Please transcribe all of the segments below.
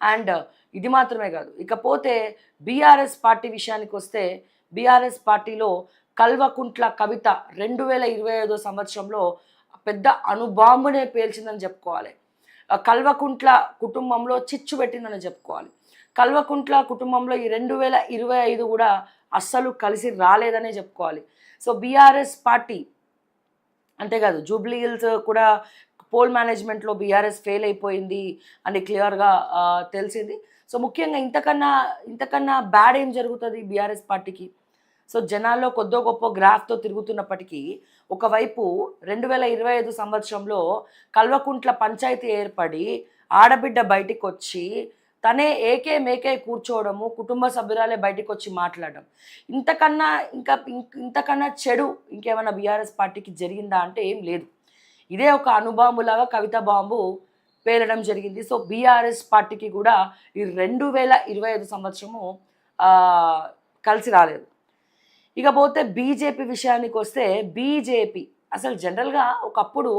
And ఇది మాత్రమే కాదు. ఇకపోతే బీఆర్ఎస్ పార్టీ విషయానికి వస్తే బీఆర్ఎస్ పార్టీలో కల్వకుంట్ల కవిత రెండు వేల ఇరవై ఐదో సంవత్సరంలో పెద్ద అణుబాంబునే పేల్చిందని చెప్పుకోవాలి. కల్వకుంట్ల కుటుంబంలో చిచ్చు పెట్టిందని చెప్పుకోవాలి. కల్వకుంట్ల కుటుంబంలో ఈ రెండు వేల ఇరవై ఐదు కూడా అస్సలు కలిసి రాలేదనే చెప్పుకోవాలి. సో బీఆర్ఎస్ పార్టీ అంతేకాదు జూబ్లీ హిల్స్ కూడా పోల్ మేనేజ్మెంట్లో బీఆర్ఎస్ ఫెయిల్ అయిపోయింది అని క్లియర్గా తెలిసింది. సో ముఖ్యంగా ఇంతకన్నా ఇంతకన్నా బ్యాడ్ ఏం జరుగుతుంది బీఆర్ఎస్ పార్టీకి? సో జనాల్లో కొద్దో గొప్ప గ్రాఫ్తో తిరుగుతున్నప్పటికీ ఒకవైపు రెండు వేల ఇరవై ఐదు సంవత్సరంలో కల్వకుంట్ల పంచాయతీ ఏర్పడి ఆడబిడ్డ బయటికి వచ్చి తనే ఏకే మేకే కూర్చోవడము కుటుంబ సభ్యురాలే బయటికి వచ్చి మాట్లాడడం. ఇంతకన్నా ఇంకా ఇంతకన్నా చెడు ఇంకేమైనా బీఆర్ఎస్ పార్టీకి జరిగిందా అంటే ఏం లేదు. ఇదే ఒక అణుబాంబులాగా కవిత బాంబు పేలడం జరిగింది. సో బీఆర్ఎస్ పార్టీకి కూడా ఈ రెండు వేల ఇరవై ఐదు సంవత్సరము కలిసి రాలేదు. ఇకపోతే బీజేపీ విషయానికి వస్తే బీజేపీ అసలు జనరల్గా ఒకప్పుడు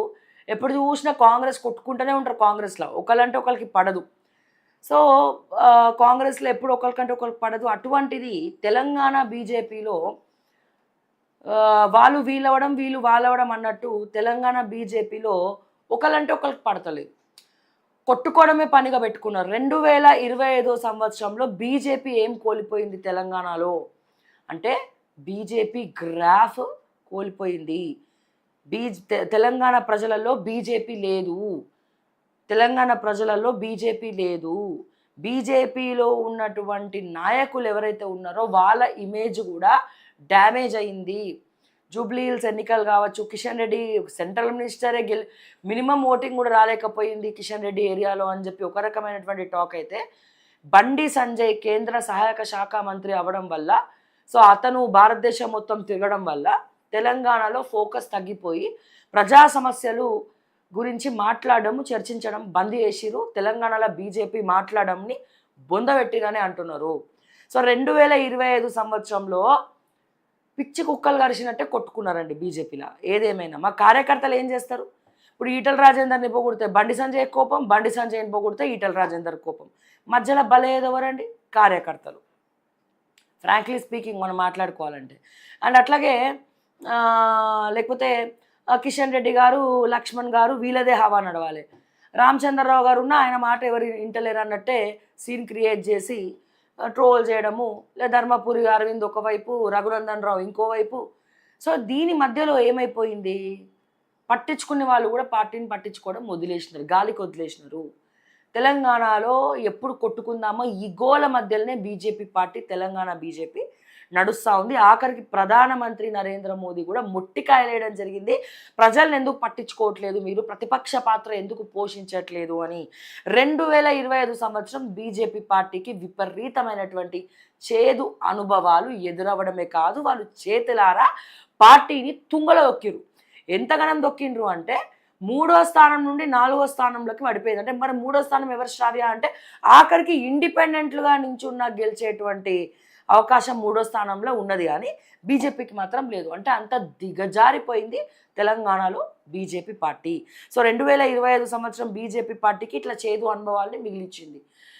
ఎప్పుడు చూసినా కాంగ్రెస్ కొట్టుకుంటూనే ఉంటారు కాంగ్రెస్లో. ఒకళ్ళంటే ఒకరికి పడదు. సో కాంగ్రెస్లో ఎప్పుడు ఒకరికంటే ఒకరికి పడదు. అటువంటిది తెలంగాణ బీజేపీలో వాళ్ళు వీలవడం వీళ్ళు వాళ్ళవడం అన్నట్టు తెలంగాణ బీజేపీలో ఒకళ్ళంటే ఒకరికి పడతలేదు. కొట్టుకోవడమే పనిగా పెట్టుకున్నారు. రెండు వేల ఇరవై ఐదో సంవత్సరంలో బీజేపీ ఏం కోల్పోయింది తెలంగాణలో? అంటే బీజేపీ గ్రాఫ్ కోల్పోయింది. బీ తె- తెలంగాణ ప్రజలలో బీజేపీ లేదు. తెలంగాణ ప్రజలలో బీజేపీ లేదు. బీజేపీలో ఉన్నటువంటి నాయకులు ఎవరైతే ఉన్నారో వాళ్ళ ఇమేజ్ కూడా డ్యామేజ్ అయింది. జూబ్లీ హిల్స్ ఎన్నికలు కావచ్చు కిషన్ రెడ్డి సెంట్రల్ మినిస్టరే గెలి మినిమం ఓటింగ్ కూడా రాలేకపోయింది కిషన్ రెడ్డి ఏరియాలో అని చెప్పి ఒక రకమైనటువంటి టాక్ అయితే బండి సంజయ్ కేంద్ర సహాయక శాఖ మంత్రి అవ్వడం వల్ల సో అతను భారతదేశం మొత్తం తిరగడం వల్ల తెలంగాణలో ఫోకస్ తగ్గిపోయి ప్రజా సమస్యలు గురించి మాట్లాడడం చర్చించడం బంద్ చేసిరు తెలంగాణలో బీజేపీ మాట్లాడడంని బొందబెట్టిరని అంటున్నారు. సో రెండు వేల ఇరవై ఐదు సంవత్సరంలో పిచ్చి కుక్కలు కరిచినట్టే కొట్టుకున్నారండి బీజేపీలో. ఏదేమైనా మా కార్యకర్తలు ఏం చేస్తారు? ఇప్పుడు ఈటల రాజేందర్ని పోగొడితే బండి సంజయ్ కోపం బండి సంజయ్ని పోగొడితే ఈటల రాజేందర్ కోపం. మధ్యలో బలేదెవరండి కార్యకర్తలు. ఫ్రాంక్లీ స్పీకింగ్ మనం మాట్లాడుకోవాలంటే. అండ్ అట్లాగే లేకపోతే కిషన్ రెడ్డి గారు లక్ష్మణ్ గారు వీళ్ళదే హవా నడవాలి. రామచంద్రరావు గారు ఉన్న ఆయన మాట ఎవరు ఇంటలేరు అన్నట్టే సీన్ క్రియేట్ చేసి ట్రోల్ చేయడము లేదా ధర్మపురి అరవింద్ ఒకవైపు రఘునందన్ రావు ఇంకోవైపు. సో దీని మధ్యలో ఏమైపోయింది? పట్టించుకునే వాళ్ళు కూడా పార్టీని పట్టించుకోవడం వదిలేసినారు గాలికి వదిలేసినారు. తెలంగాణలో ఎప్పుడు కొట్టుకుందామో ఈ గోల మధ్యలోనే బీజేపీ పార్టీ తెలంగాణ బీజేపీ నడుస్తూ ఉంది. ఆఖరికి ప్రధానమంత్రి నరేంద్ర మోదీ కూడా మొట్టికాయలేయడం జరిగింది. ప్రజల్ని ఎందుకు పట్టించుకోవట్లేదు? మీరు ప్రతిపక్ష పాత్ర ఎందుకు పోషించట్లేదు అని రెండు వేల ఇరవై ఐదు సంవత్సరం బీజేపీ పార్టీకి విపరీతమైనటువంటి చేదు అనుభవాలు ఎదురవ్వడమే కాదు వాళ్ళు చేతులారా పార్టీని తుంగలో దొక్కిరు ఎంతగానం దొక్కిండ్రు అంటే మూడో స్థానం నుండి నాలుగో స్థానంలోకి పడిపోయింది. అంటే మరి మూడో స్థానం ఎవరు శ్రావ్య అంటే ఆఖరికి ఇండిపెండెంట్లుగా నించున్న గెలిచేటువంటి అవకాశం మూడో స్థానంలో ఉన్నది కానీ బీజేపీకి మాత్రం లేదు. అంటే అంత దిగజారిపోయింది తెలంగాణలో బీజేపీ పార్టీ. సో రెండు వేల ఇరవై ఐదు సంవత్సరం బీజేపీ పార్టీకి ఇట్లా చేదు అనుభవాల్ని మిగిలిచ్చింది.